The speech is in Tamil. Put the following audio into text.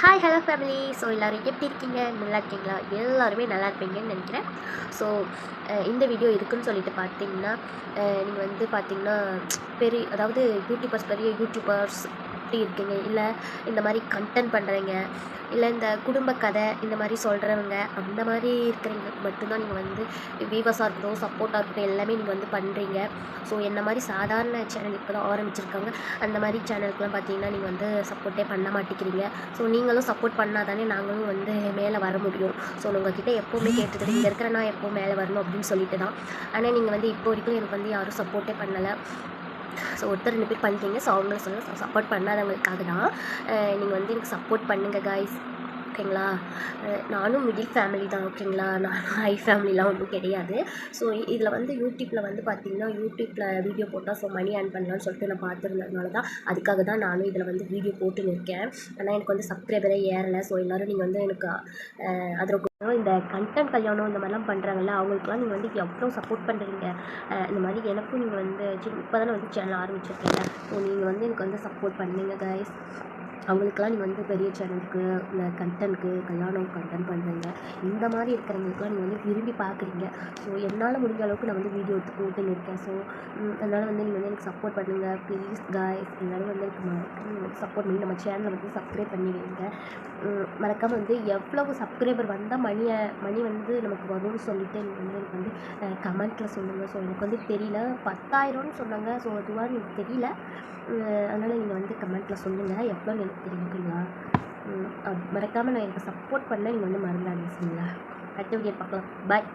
ஹாய் ஹலோ ஃபேமிலி ஸோ எல்லோரும் எப்படி இருக்கீங்க? நல்லா இருக்கீங்களா? எல்லாருமே நல்லா இருப்பீங்கன்னு நினைக்கிறேன். ஸோ இந்த வீடியோ இருக்குன்னு சொல்லிட்டு பார்த்தீங்கன்னா நீங்கள் வந்து பார்த்தீங்கன்னா பெரிய அதாவது யூடியூபர்ஸ் பெரிய யூடியூபர்ஸ் எப்படி இருக்கீங்க? இல்லை இந்த மாதிரி கண்டென்ட் பண்ணுறீங்க இல்லை இந்த குடும்ப கதை இந்த மாதிரி சொல்கிறவங்க அந்த மாதிரி இருக்கிறவங்க மட்டும்தான் நீங்கள் வந்து வீவர்ஸாக இருக்கட்டும் சப்போர்ட்டாக இருக்கட்டும் எல்லாமே நீங்கள் வந்து பண்ணுறீங்க ஸோ என்ன மாதிரி சாதாரண சேனல் இப்போ தான் ஆரம்பிச்சிருக்காங்க அந்த மாதிரி சேனலுக்குலாம் பார்த்தீங்கன்னா நீங்கள் வந்து சப்போர்ட்டே பண்ண மாட்டேங்கிறீங்க. ஸோ நீங்களும் சப்போர்ட் பண்ணால் தானே நாங்களும் வந்து மேலே வர முடியும். ஸோ உங்கள்கிட்ட எப்போவுமே கேட்டுக்கிறது இங்கே இருக்கிற நான் எப்போ மேலே வரணும் அப்படின்னு சொல்லிட்டு தான் ஆனால் நீங்கள் வந்து இப்போ வரைக்கும் எனக்கு வந்து யாரும் சப்போர்ட்டே பண்ணலை. ஸோ ஒருத்தர் ரெண்டு பேர் பண்ணிட்டீங்க. ஸோ அவங்கள சொல்ல சப்போர்ட் பண்ணாதவங்களுக்காக தான் நீங்கள் வந்து எனக்கு சப்போர்ட் பண்ணுங்கள் காய்ஸ் ஓகேங்களா? நானும் மிடில் ஃபேமிலி தான் ஓகேங்களா? நானும் ஹை ஃபேமிலிலாம் ஒன்றும் கிடையாது. ஸோ இதில் வந்து யூடியூப்பில் வந்து பார்த்தீங்கன்னா யூடியூப்பில் வீடியோ போட்டால் ஸோ மணி ஏர்ன் பண்ணலாம்னு சொல்லிட்டு நான் பார்த்துருந்ததுனால தான் அதுக்காக தான் நானும் இதில் வந்து வீடியோ போட்டுன்னு இருக்கேன். ஆனால் எனக்கு வந்து சப்ஸ்கிரைபரே ஏறலை. ஸோ எல்லோரும் நீங்கள் வந்து எனக்கு அதில் இந்த கண்டென்ட் கல்யாணம் இந்த மாதிரிலாம் பண்ணுறாங்கல்ல அவங்களுக்குலாம் நீங்கள் வந்து எவ்வளோ சப்போர்ட் பண்ணுறீங்க இந்த மாதிரி எனக்கும் நீங்கள் வந்து இப்போ தானே வந்து சேனல் ஆரம்பிச்சிருக்கீங்க. ஸோ நீங்கள் வந்து எனக்கு வந்து சப்போர்ட் பண்ணுங்க கைஸ் அவங்களுக்கெல்லாம் நீங்கள் வந்து பெரிய சேனலுக்கு இல்லை கண்டென்ட்க்கு கல்யாணம் கண்டென்ட் பண்ணுறீங்க இந்த மாதிரி இருக்கிறவங்களுக்குலாம் நீங்கள் வந்து விரும்பி பார்க்குறீங்க. ஸோ என்னால் முடிஞ்ச அளவுக்கு நான் வந்து வீடியோ எடுத்து போட்டுன்னு இருக்கேன். ஸோ அதனால் வந்து நீங்கள் வந்து எனக்கு சப்போர்ட் பண்ணுங்கள் ப்ளீஸ் காய்ஸ் எல்லோரும் வந்து எனக்கு மறக்காம சப்போர்ட் பண்ணி நம்ம சேனலை வந்து சப்ஸ்கிரைப் பண்ணி வைங்க. மறக்காமல் வந்து எவ்வளவு சப்ஸ்கிரைபர் வந்தால் மணியை மணி வந்து நமக்கு வரும்னு சொல்லிட்டு நீங்கள் வந்து எனக்கு வந்து கமெண்ட்டில் சொல்லுங்கள் ஸோ எனக்கு வந்து தெரியல. பத்தாயிரம்னு சொன்னாங்க. ஸோ அதுவாக எனக்கு தெரியல. அதனால் நீங்கள் வந்து கமெண்ட்டில் சொல்லுங்கள் எவ்வளோ எனக்கு தெரியுங்களா மறக்காமல் நான் எனக்கு சப்போர்ட் பண்ண நீங்கள் வந்து மறந்துடாதீங்க சரிங்களா? அடுத்த வீடியோ பார்க்கலாம். பாய்